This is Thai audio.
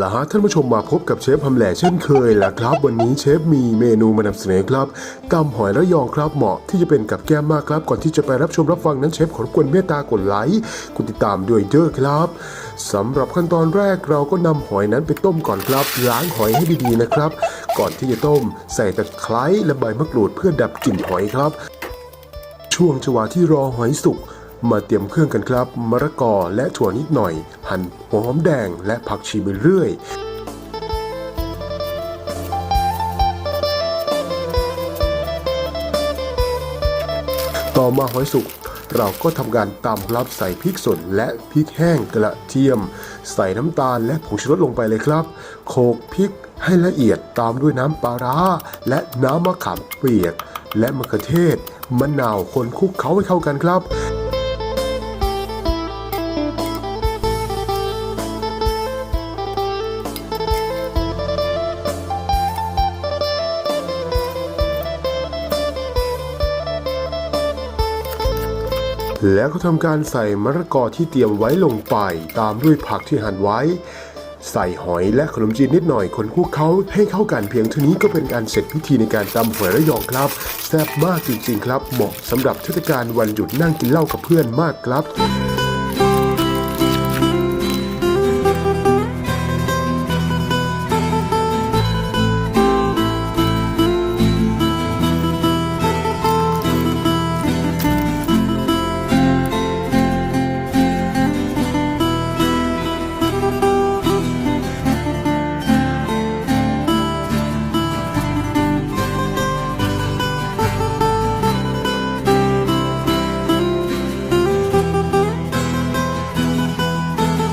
ละฮะท่านผู้ชมมาพบกับเชฟฮัมแหล่เช่นเคยแหละครับ วันนี้เชฟมีเมนูมานำเสนอครับตำหอยระยองครับเหมาะที่จะเป็นกับแก้มมากครับ ก่อนที่จะไปรับชมรับฟังนั้นเชฟขอรบกวนเมตตากดไลค์กดติดตามด้วยเด้อครับสำหรับขั้นตอนแรกเราก็นำหอยนั้นไปต้มก่อนครับ ล้างหอยให้ดีๆนะครับ ก่อนที่จะต้ม ใส่ตะไคร้และใบมะกรูดเพื่อดับกลิ่นหอยครับ ช่วงจังหวะที่รอหอยสุก มาเตรียมเครื่องกันครับ มะระกอและถั่วนิดหน่อย หั่นหัวหอมแดงและผักชีไปเรื่อยต่อมาหอยสุกเราก็ทำการตำครับใส่พริกสดและพริกแห้งกระเทียม ใส่น้ำตาลและผงชูรสลงไปเลยครับ โขลกพริกให้ละเอียดตามด้วยน้ำปลาร้าและน้ำมะขามเปียก และมะเขือเทศมะนาวคนคลุกเคล้าให้เข้ากันครับ แล้วก็ทำการใส่มะละกอที่เตรียมไว้ลงไป ตามด้วยผักที่หั่นไว้ ใส่หอยและขนมจีนนิดหน่อยคนคลุกเขาให้เข้ากันเพียงเท่านี้ก็เป็นการเสร็จพิธีในการตำหอยระยองครับแซ่บมากจริงๆ ครับ เหมาะสำหรับเทศกาลวันหยุดนั่งกินเหล้ากับเพื่อนมากครับ